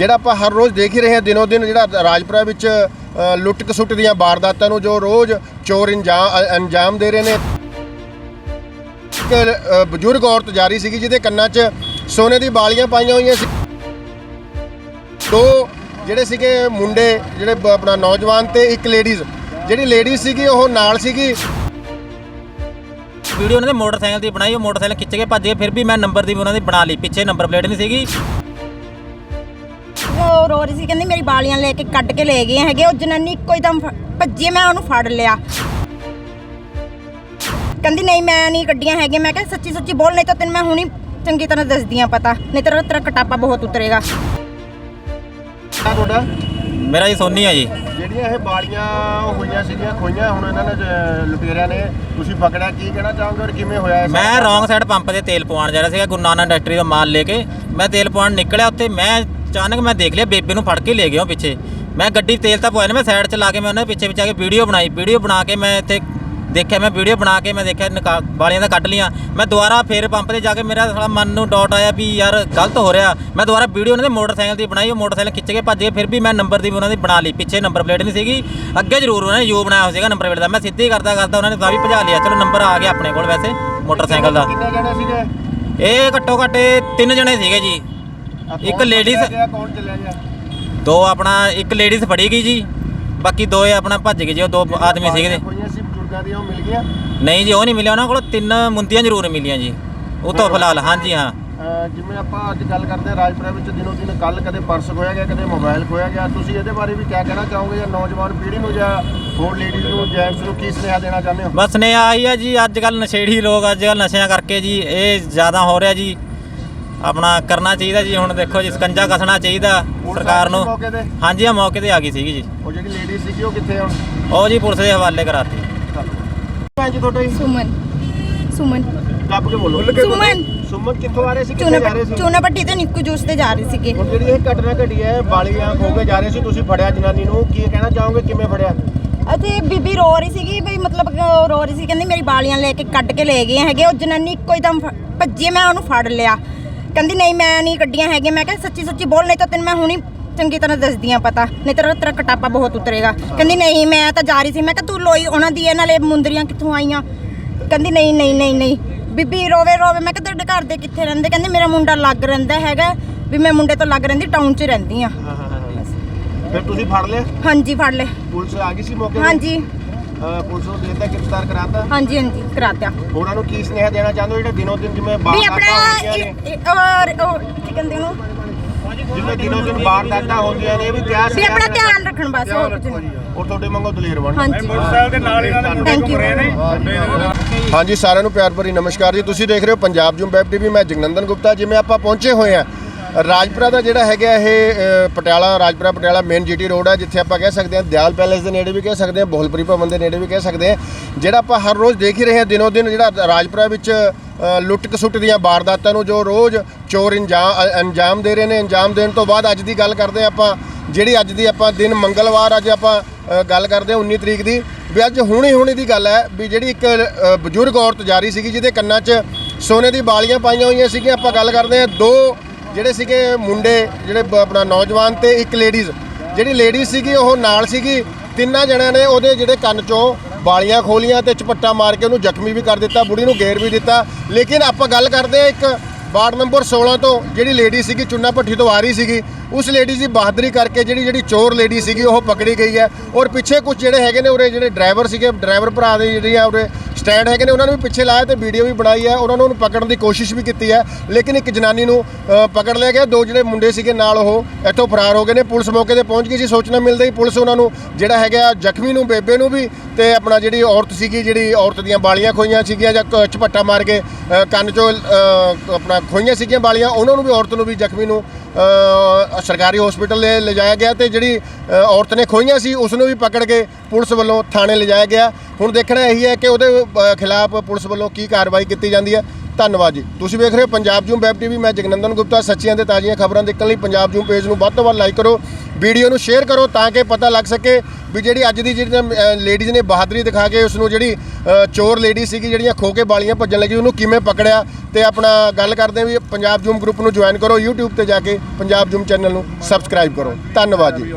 ਜਿਹੜਾ ਆਪਾਂ ਹਰ ਰੋਜ਼ ਦੇਖ ਹੀ ਰਹੇ ਹਾਂ ਦਿਨੋ ਦਿਨ ਜਿਹੜਾ ਰਾਜਪੁਰਾ ਵਿੱਚ ਅ, ਲੁੱਟ ਖਸੁੱਟ ਦੀਆਂ ਵਾਰਦਾਤਾਂ ਨੂੰ ਜੋ ਰੋਜ਼ ਚੋਰ ਅੰਜਾਮ ਦੇ ਰਹੇ ਨੇ। ਇੱਕ ਬਜ਼ੁਰਗ ਔਰਤ ਜਾ ਰਹੀ ਸੀਗੀ ਜਿਹਦੇ ਕੰਨਾਂ 'ਚ ਸੋਨੇ ਦੀ ਬਾਲੀਆਂ ਪਾਈਆਂ ਹੋਈਆਂ ਸੀ। ਦੋ ਜਿਹੜੇ ਸੀਗੇ ਮੁੰਡੇ ਜਿਹੜੇ ਆਪਣਾ ਨੌਜਵਾਨ ਤੇ ਇੱਕ ਲੇਡੀਜ਼ ਜਿਹੜੀ ਲੇਡੀਜ਼ ਸੀਗੀ ਉਹ ਨਾਲ ਸੀਗੀ। ਵੀਡੀਓ ਉਹਨਾਂ ਦੇ ਮੋਟਰਸਾਈਕਲ ਦੀ ਬਣਾਈ ਉਹ ਮੋਟਰਸਾਈਕਲ ਖਿੱਚ ਕੇ ਭੱਜ ਗਏ ਫਿਰ ਵੀ ਮੈਂ ਨੰਬਰ ਦੀ ਵੀ ਉਹਨਾਂ ਦੀ ਬਣਾ ਲਈ। ਪਿੱਛੇ ਨੰਬਰ ਪਲੇਟ ਨਹੀਂ ਸੀਗੀ। ਉਹ ਰੋ ਰਹੀ ਸੀ ਕਹਿੰਦੀ ਮੇਰੀ ਬਾਲੀਆਂ ਲੈ ਕੇ ਕੱਢ ਕੇ ਲੈ ਗਏ ਹੈਗੇ ਉਹ ਜਨਾਨੀ ਇੱਕੋ ਹੀ ਦਮ ਭੱਜੀ ਮੈਂ ਉਹਨੂੰ ਫੜ ਲਿਆ। ਕਹਿੰਦੀ ਨਹੀਂ ਮੈਂ ਨਹੀਂ ਕੱਢੀਆਂ ਹੈਗੀਆਂ। ਮੈਂ ਕਿਹਾ ਸੱਚੀ ਸੱਚੀ ਬੋਲ ਨਹੀਂ ਤਾਂ ਤੈਨੂੰ ਮੈਂ ਹੁਣੀ ਚੰਗੀ ਤਰ੍ਹਾਂ ਦੱਸਦੀਆਂ ਪਤਾ। ਨਹੀਂ ਤੇਰਾ ਤੇਰਾ ਕਟਾਪਾ ਬਹੁਤ ਉਤਰੇਗਾ। ਆ ਤੁਹਾਡਾ? ਮੇਰਾ ਜੀ ਸੋਨੀ ਆ ਜੀ। ਜਿਹੜੀਆਂ ਇਹ ਬਾਲੀਆਂ ਹੋਈਆਂ ਸੀਗੀਆਂ ਖੋਈਆਂ ਹੁਣ ਇਹਨਾਂ ਨੇ ਲੁਟੇਰਿਆਂ ਨੇ ਤੁਸੀਂ ਪਕੜਿਆ ਕੀ ਕਹਿਣਾ ਚਾਹੋਗੇ ਔਰ ਕਿਵੇਂ ਹੋਇਆ ਇਹ ਮੈਂ? ਰੌਂਗ ਸਾਈਡ ਪੰਪ ਤੇ ਤੇਲ ਪਵਾਉਣ ਜਾ ਰਿਹਾ ਸੀਗਾ ਗੁਰੂ ਨਾਨਕ ਇੰਡਸਟਰੀ ਦਾ ਮਾਲ ਲੈ ਕੇ। ਮੈਂ ਤੇਲ ਪਵਾਉਣ ਨਿਕਲਿਆ ਉੱਥੇ ਮੈਂ ਅਚਾਨਕ ਮੈਂ ਦੇਖ ਲਿਆ ਬੇਬੇ ਨੂੰ ਫੜ ਕੇ ਲੈ ਗਿਆ ਉਹ ਪਿੱਛੇ। ਮੈਂ ਗੱਡੀ ਤੇਲ ਤਾਂ ਪਵਾਇਆ ਨਾ ਮੈਂ ਸਾਈਡ 'ਚ ਲਾ ਕੇ ਮੈਂ ਉਹਨਾਂ ਦੇ ਪਿੱਛੇ ਪਿੱਛੇ ਆ ਕੇ ਵੀਡੀਓ ਬਣਾਈ ਵੀਡੀਓ ਬਣਾ ਕੇ ਮੈਂ ਇੱਥੇ ਦੇਖਿਆ ਮੈਂ ਵੀਡੀਓ ਬਣਾ ਕੇ ਮੈਂ ਦੇਖਿਆ ਨਿਕਾ- ਬਾਲੀਆਂ ਤਾਂ ਕੱਢ ਲੀਆਂ ਮੈਂ ਦੁਬਾਰਾ ਫੇਰ ਪੰਪ ਤੇ ਜਾ ਕੇ ਮੇਰਾ ਸਾਲਾ ਮਨ ਨੂੰ ਡਾਊਟ ਆਇਆ ਵੀ ਯਾਰ ਗਲਤ ਹੋ ਰਿਹਾ। ਮੈਂ ਦੁਬਾਰਾ ਵੀਡੀਓ ਉਹਨਾਂ ਦੇ ਮੋਟਰਸਾਈਕਲ ਦੀ ਬਣਾਈ ਉਹ ਮੋਟਰਸਾਈਕਲ ਖਿੱਚ ਕੇ ਭੱਜ ਗਏ ਫਿਰ ਵੀ ਮੈਂ ਨੰਬਰ ਦੀ ਵੀ ਉਹਨਾਂ ਦੀ ਬਣਾ ਲਈ ਪਿੱਛੇ ਨੰਬਰ ਪਲੇਟ ਨਹੀਂ ਸੀਗੀ। ਅੱਗੇ ਜ਼ਰੂਰ ਉਹਨਾਂ ਨੇ ਯੂ ਬਣਾਇਆ ਹੋਇਆ ਸੀਗਾ ਨੰਬਰ ਪਲੇਟ ਦਾ। ਮੈਂ ਸਿੱਧੀ ਕਰਦਾ ਕਰਦਾ ਉਹਨਾਂ ਨੇ ਵੀ ਭਜਾ ਲਿਆ। ਚਲੋ ਨੰਬਰ ਆ ਗਿਆ ਆਪਣੇ ਕੋਲ ਵੈਸੇ ਮੋਟਰਸਾਈਕਲ ਦਾ। ਕਿੰਨੇ ਜਣੇ ਸੀਗੇ? ਇਹ ਘੱਟੋ ਘੱਟ ਇਹ ਤਿੰਨ ਜਣੇ ਸੀਗੇ ਜੀ। ਇੱਕ ਕੌਣ ਚਲਿਆ ਗਿਆ? ਦੋ ਆਪਣਾ ਇੱਕ ਲੇਡੀਜ਼ ਫੜੀ ਗਈ ਜੀ। ਬਾਕੀ ਦੋ ਇਹ ਆਪਣਾ ਭੱਜ ਗਏ ਜੀ ਉਹ ਦੋ ਆਦਮੀ ਸੀਗੇ। ਹੋਈਆਂ ਸੀ ਬਜ਼ੁਰਗਾਂ ਦੀਆਂ ਉਹ ਮਿਲ ਗਈਆਂ? ਨਹੀਂ ਜੀ ਉਹ ਨਹੀਂ ਮਿਲਿਆ ਉਹਨਾਂ ਕੋਲ ਤਿੰਨ ਮੁੰਦੀਆਂ ਜ਼ਰੂਰ ਮਿਲੀਆਂ ਜੀ। ਉਹ ਤੋਂ ਫਿਲਹਾਲ ਹਾਂਜੀ ਹਾਂ। ਅਹ ਜਿਵੇਂ ਆਪਾਂ ਅੱਜ ਗੱਲ ਕਰਦੇ ਹਾਂ ਰਾਜਪੁਰਾ ਵਿੱਚ ਦਿਨੋ ਦਿਨ ਕੱਲ ਕਦੇ ਪਰਸ ਖੋਇਆ ਗਿਆ ਕਦੇ ਮੋਬਾਈਲ ਖੋਇਆ ਗਿਆ। ਤੁਸੀਂ ਇਹਦੇ ਬਾਰੇ ਵੀ ਕੀ ਕਹਿਣਾ ਚਾਹੋਗੇ ਜਾਂ ਨੌਜਵਾਨ ਪੀੜ੍ਹੀ ਨੂੰ ਜਾਂ ਹੋਰ ਲੇਡੀਜ਼ ਨੂੰ ਜੈਂਟਸ ਨੂੰ ਕੀ ਸੁਨੇਹਾ ਦੇਣਾ ਚਾਹੁੰਦੇ ਹੋ? ਬਸ ਨੇ ਆਈ ਆ ਜੀ ਅੱਜ ਕੱਲ ਨਸ਼ੇੜੀ ਲੋਕ ਅੱਜ ਕੱਲ ਨਸ਼ਿਆਂ ਕਰਕੇ ਜੀ ਇਹ ਜ਼ਿਆਦਾ ਹੋ ਰਿਹਾ ਜੀ। ਆਪਣਾ ਕਰਨਾ ਚਾਹੀਦਾ ਜੀ ਹੁਣ ਦੇਖੋ ਜੀ ਸਕੰਜਾ ਕੱਸਣਾ ਚਾਹੀਦਾ ਸਰਕਾਰ ਆ ਨੂੰ। ਸੀ ਮੌਕੇ ਤੇ? ਹਾਂਜੀ ਆ ਮੌਕੇ ਤੇ ਆ ਗਈ ਸੀਗੀ ਜੀ। ਉਹ ਜਿਹੜੀ ਲੇਡੀਜ਼ ਸੀਗੀ ਉਹ ਕਿੱਥੇ ਹੁਣ? ਉਹ ਜੀ ਪੁਲਿਸ ਦੇ ਹਵਾਲੇ ਕਰਾਤੀ। ਭੈਣ ਜੀ ਤੁਹਾਡਾ ਜੀ? ਸੁਮਨ। ਸੁਮਨ। ਦੱਬ ਕੇ ਬੋਲੋ। ਸੁਮਨ। ਸੁਮਨ ਕਿੱਥੋਂ ਆ ਰਹੇ ਸੀ ਚੂਨਾ ਕਿੱਥੇ ਜਾ ਰਹੇ ਸੀ? ਚੂਨਾ ਪੱਟੀ ਤੇ ਨਿੱਕੂ ਜੂਸ ਤੇ ਜਾ ਰਹੇ ਸੀਗੇ। ਹੁਣ ਜਿਹੜੀ ਇਹ ਘਟਨਾ ਘਟੀ ਹੈ ਬਾਲੀਆਂ ਖੋ ਕੇ ਜਾ ਰਹੇ ਸੀ ਤੁਸੀਂ ਫੜਿਆ ਜਨਾਨੀ ਨੂੰ। ਕੀ ਕਹਿਣਾ ਚਾਹੋਗੇ ਕਿਵੇਂ ਫੜਿਆ? ਅਤੇ ਬੀਬੀ ਰੋ ਰਹੀ ਸੀਗੀ ਬਈ ਮਤਲਬ ਕਿ ਉਹ ਰੋ ਰਹੀ ਸੀ ਕਹਿੰਦੀ ਮੇਰੀ ਬਾਲੀਆਂ ਲੈ ਕੇ ਕੱਢ ਕੇ ਲੈ ਗਏ ਹੈਗੇ ਉਹ ਜਨਾਨੀ ਇੱਕੋ ਹੀ ਦਮ ਫ- ਭੱਜੀ ਮੈਂ ਉਹਨੂੰ ਫੜ ਲਿਆ। ਕਹਿੰਦੀ ਨਹੀਂ ਮੈਂ ਨਹੀਂ ਕੱਢੀਆਂ ਹੈਗੀਆਂ। ਮੈਂ ਕਿਹਾ ਸੱਚੀ ਸੱਚੀ ਬੋਲ ਨਹੀਂ ਤਾਂ ਤੈਨੂੰ ਮੈਂ ਹੁਣੀ ਚੰਗੀ ਤਰ੍ਹਾਂ ਦੱਸਦੀਆਂ ਪਤਾ। ਨਹੀਂ ਤੇਰਾ ਤੇਰਾ ਕਟਾਪਾ ਬਹੁਤ ਉਤਰੇਗਾ। ਕਹਿੰਦੀ ਨਹੀਂ ਮੈਂ ਤਾਂ ਜਾ ਰਹੀ ਸੀ। ਮੈਂ ਕਿਹਾ ਤੂੰ ਲੋਈ ਉਹਨਾਂ ਦੀ ਇਹ ਨਾਲੇ ਮੁੰਦਰੀਆਂ ਕਿੱਥੋਂ ਆਈਆਂ? ਕਹਿੰਦੀ ਨਹੀਂ ਨਹੀਂ ਨਹੀਂ ਨਹੀਂ। ਬੀਬੀ ਰੋਵੇ ਰੋਵੇ। ਮੈਂ ਕਿਹਾ ਤੁਹਾਡੇ ਘਰ ਦੇ ਕਿੱਥੇ ਰਹਿੰਦੇ? ਕਹਿੰਦੀ ਮੇਰਾ ਮੁੰਡਾ ਲੱਗ ਰਹਿੰਦਾ ਹੈਗਾ। ਵੀ ਮੈਂ ਮੁੰਡੇ ਤੋਂ ਲੱਗ ਰਹਿੰਦੀ ਟਾਊਨ 'ਚ ਰਹਿੰਦੀ ਆ। ਫਿਰ ਤੁਸੀਂ ਫੜ ਲਿਆ? ਹਾਂਜੀ ਫੜ ਲੈ ਪੁਲਿਸ ਆ ਗਈ ਸੀ ਮੌਕੇ ਤੇ? ਹਾਂਜੀ। ਪੁਲਿਸ ਨੂੰ ਦੇਤਾ ਗ੍ਰਿਫਤਾਰ ਕਰਾਤਾ? ਹਾਂਜੀ ਹਾਂਜੀ ਕਰਾਤਿਆ ਉਹਨਾਂ ਨੂੰ ਕੀ ਸੁਨੇਹਾ ਦੇਣਾ ਚਾਹੁੰਦੇ ਹੋ? ਜਿਹੜੇ ਦਿਨੋਂ ਦਿਨ ਜਿਵੇਂ ਵੀ ਆਪਣਾ ਨੇ ਇਹ- ਇਹ- ਔਰ ਉਹ ਕੀ ਕਹਿੰਦੇ ਉਹਨੂੰ? ਜਿਵੇਂ ਦਿਨੋਂ ਦਿਨ ਵਾਰਦਾਤਾਂ ਹੁੰਦੀਆਂ ਨੇ ਇਹ ਵੀ ਕਿਆ ਵੀ ਆਪਣਾ ਧਿਆਨ ਰੱਖਣ ਬਸ ਹੋਰ ਕੁਝ ਨਹੀਂ। ਔਰ ਤੁਹਾਡੇ ਵਾਂਗੂ ਦਲੇਰ ਬਣ ਹਾਂਜੀ। ਮੋਟਰਸਾਈਕਲ ਦੇ ਨਾਲ ਹੀ ਨਾਲ ਥੈਂਕ ਯੂ ਹਾਂਜੀ ਸਾਰਿਆਂ ਨੂੰ ਪਿਆਰ ਭਰੀ ਨਮਸਕਾਰ ਜੀ। ਤੁਸੀਂ ਦੇਖ ਰਹੇ ਹੋ ਪੰਜਾਬ ਜੂਮ ਵੈਬ ਟੀਵੀ। ਮੈਂ ਜਗਨੰਦਨ ਗੁਪਤਾ। ਜਿਵੇਂ ਆਪਾਂ ਪਹੁੰਚੇ ਹੋਏ ਆ ਰਾਜਪੁਰਾ ਦਾ ਜਿਹੜਾ ਹੈਗਾ ਇਹ Patiala Rajpura Patiala main GT road ਹੈ ਜਿੱਥੇ ਆਪਾਂ ਕਹਿ ਸਕਦੇ ਹਾਂ ਦਿਆਲ ਪੈਲੇਸ ਦੇ ਨੇੜੇ ਵੀ ਕਹਿ ਸਕਦੇ ਹਾਂ ਬੋਲਪੁਰੀ ਭਵਨ ਦੇ ਨੇੜੇ ਵੀ ਕਹਿ ਸਕਦੇ ਹਾਂ ਜਿਹੜਾ ਆਪਾਂ ਹਰ ਰੋਜ਼ ਦੇਖ ਹੀ ਰਹੇ ਹਾਂ ਦਿਨੋ ਦਿਨ ਜਿਹੜਾ ਰਾਜਪੁਰਾ ਵਿੱਚ ਅ, ਲੁੱਟ ਖਸੁੱਟ ਦੀਆਂ ਵਾਰਦਾਤਾਂ ਨੂੰ ਜੋ ਰੋਜ਼ ਚੋਰ ਇੰਜਾਮ ਅੰਜਾਮ ਦੇ ਰਹੇ ਨੇ ਅੰਜਾਮ ਦੇਣ ਤੋਂ ਬਾਅਦ ਅੱਜ ਦੀ ਗੱਲ ਕਰਦੇ ਹਾਂ ਆਪਾਂ ਜਿਹੜੀ ਅੱਜ ਦੀ ਆਪਾਂ ਦਿਨ ਮੰਗਲਵਾਰ ਅੱਜ ਆਪਾਂ ਗੱਲ ਕਰਦੇ ਹਾਂ 19 ਤਰੀਕ ਦੀ ਵੀ ਅੱਜ ਹੁਣੀ ਹੁਣੇ ਦੀ ਗੱਲ ਹੈ ਵੀ ਜਿਹੜੀ ਇੱਕ ਬਜ਼ੁਰਗ ਔਰਤ ਜਾ ਰਹੀ ਸੀਗੀ ਜਿਹਦੇ ਕੰਨਾਂ 'ਚ ਸੋਨੇ ਦੀ ਬਾਲੀਆਂ ਪਾਈਆਂ ਹੋਈਆਂ ਸੀਗੀਆਂ ਆਪਾਂ ਗੱਲ ਕਰਦੇ ਹਾਂ ਦੋ ਜਿਹੜੇ ਸੀਗੇ ਮੁੰਡੇ, ਜਿਹੜੇ ਬ- ਆਪਣਾ ਨੌਜਵਾਨ ਤੇ ਇੱਕ ਲੇਡੀਜ਼ ਜਿਹੜੀ ਲੇਡੀਜ਼ ਸੀਗੀ, ਉਹ ਨਾਲ ਸੀਗੀ, ਤਿੰਨਾਂ ਜਣਿਆਂ ਨੇ ਉਹਦੇ ਜਿਹੜੇ ਕੰਨ 'ਚੋਂ ਬਾਲੀਆਂ ਖੋਲੀਆਂ ਤੇ ਚਪੱਟਾ ਮਾਰ ਕੇ ਉਹਨੂੰ ਜ਼ਖਮੀ ਵੀ ਕਰ ਦਿੱਤਾ, ਬੁੜੀ ਨੂੰ ਗੇਰ ਵੀ ਦਿੱਤਾ। ਲੇਕਿਨ ਆਪਾਂ ਗੱਲ ਕਰਦੇ ਹਾਂ ਇੱਕ ਵਾਰਡ ਨੰਬਰ 16 ਤੋਂ, ਜਿਹੜੀ ਲੇਡੀ ਸੀਗੀ, ਚੁੰਨਾ ਭੱਠੀ ਤੋਂ ਆ ਰਹੀ ਸੀਗੀ ਉਸ ਲੇਡੀ ਦੀ ਬਹਾਦਰੀ ਕਰਕੇ ਜਿਹੜੀ ਜਿਹੜੀ ਚੋਰ ਲੇਡੀ ਸੀਗੀ, ਉਹ ਪਕੜੀ ਗਈ ਹੈ। ਔਰ ਪਿੱਛੇ ਕੁਝ ਜਿਹੜੇ ਹੈਗੇ ਨੇ ਉਰੇ ਜਿਹੜੇ ਡਰਾਈਵਰ ਸੀਗੇ ਡਰਾਈਵਰ ਭਰਾ ਦੇ ਜਿਹੜੀਆਂ ਉਰੇ ਸਟੈਂਡ ਹੈਗੇ ਨੇ, ਉਹਨਾਂ ਨੂੰ ਵੀ ਪਿੱਛੇ ਲਾਇਆ ਤੇ ਵੀਡੀਓ ਵੀ ਬਣਾਈ ਹੈ। ਉਹਨਾਂ ਨੂੰ ਪਕੜਨ ਦੀ ਕੋਸ਼ਿਸ਼ ਵੀ ਕੀਤੀ ਹੈ। ਲੇਕਿਨ ਇੱਕ ਜਨਾਨੀ ਨੂੰ ਪਕੜ ਲਿਆ ਗਿਆ। ਦੋ ਜਿਹੜੇ ਮੁੰਡੇ ਸੀਗੇ ਨਾਲ ਉਹ ਇੱਥੋਂ ਫਰਾਰ ਹੋ ਗਏ ਨੇ। ਪੁਲਿਸ ਮੌਕੇ ਤੇ ਪਹੁੰਚ ਗਈ ਸੀ। ਸੋਚਣਾ ਮਿਲਦਾ ਹੀ ਪੁਲਿਸ ਉਹਨਾਂ ਨੂੰ ਜਿਹੜਾ ਹੈਗਾ ਜ਼ਖਮੀ ਨੂੰ, ਬੇਬੇ ਨੂੰ ਵੀ ਤੇ ਆਪਣਾ ਜਿਹੜੀ ਔਰਤ ਸੀਗੀ, ਜਿਹੜੀ ਔਰਤ ਦੀਆਂ ਬਾਲੀਆਂ ਖੋਈਆਂ ਸੀਗੀਆਂ ਜਾਂ ਕ- ਝਪੱਟਾ ਮਾਰ ਕੇ ਕੰਨ 'ਚੋਂ ਆਪਣਾ ਖੋਈਆਂ ਸੀਗੀਆਂ ਬਾਲੀਆਂ, ਉਹਨਾਂ ਨੂੰ ਵੀ, ਔਰਤ ਨੂੰ ਵੀ ਜ਼ਖਮੀ ਨੂੰ ਸਰਕਾਰੀ ਹਸਪੀਟਲ ਲੈ ਲਿਜਾਇਆ ਗਿਆ ਤੇ ਜਿਹੜੀ ਔਰਤ ਨੇ ਖੋਈਆਂ ਸੀ ਉਸ ਨੂੰ ਵੀ ਪਕੜ ਕੇ ਪੁਲਿਸ ਵੱਲੋਂ ਥਾਣੇ ਲਿਜਾਇਆ ਗਿਆ। ਹੁਣ ਦੇਖਣਾ ਇਹੀ ਹੈ ਕਿ ਉਹਦੇ ਖਿਲਾਫ ਪੁਲਿਸ ਵੱਲੋਂ ਕੀ ਕਾਰਵਾਈ ਕੀਤੀ ਜਾਂਦੀ ਹੈ। ਧੰਨਵਾਦ ਜੀ। ਤੁਸੀਂ ਵੇਖ ਰਹੇ ਹੋ ਪੰਜਾਬ ਜੂਮ ਵੈਬ ਟੀਵੀ। ਮੈਂ ਜਗਨੰਦਨ ਗੁਪਤਾ, ਸੱਚੀਆਂ ਤੇ ਤਾਜ਼ੀਆਂ ਖਬਰਾਂ ਦੇਖਣ ਲਈ ਪੰਜਾਬ ਜੂਮ ਪੇਜ ਨੂੰ ਵੱਧ ਤੋਂ ਵੱਧ ਲਾਈਕ ਕਰੋ, ਵੀਡੀਓ ਨੂੰ ਸ਼ੇਅਰ ਕਰੋ ਤਾਂ ਕਿ ਪਤਾ ਲੱਗ ਸਕੇ ਵੀ ਜਿਹੜੀ ਅੱਜ ਦੀ ਜਿਹੜੀ ਲੇਡੀਜ਼ ਨੇ ਬਹਾਦਰੀ ਦਿਖਾ ਕੇ ਉਸ ਨੂੰ ਜਿਹੜੀ ਚੋਰ ਲੇਡੀ ਸੀਗੀ, ਜਿਹੜੀਆਂ ਖੋ ਕੇ ਬਾਲੀਆਂ ਭੱਜਣ ਲੱਗੀ, ਉਹਨੂੰ ਕਿਵੇਂ ਪਕੜਿਆ ਤੇ ਆਪਣਾ ਗੱਲ ਕਰਦੇ ਹਾਂ ਵੀ ਪੰਜਾਬ ਜੂਮ ਗਰੁੱਪ ਨੂੰ ਜੁਆਇਨ ਕਰੋ, YouTube ਤੇ ਜਾ ਕੇ ਪੰਜਾਬ ਜੂਮ ਚੈਨਲ ਨੂੰ ਸਬਸਕ੍ਰਾਈਬ ਕਰੋ। ਧੰਨਵਾਦ ਜੀ।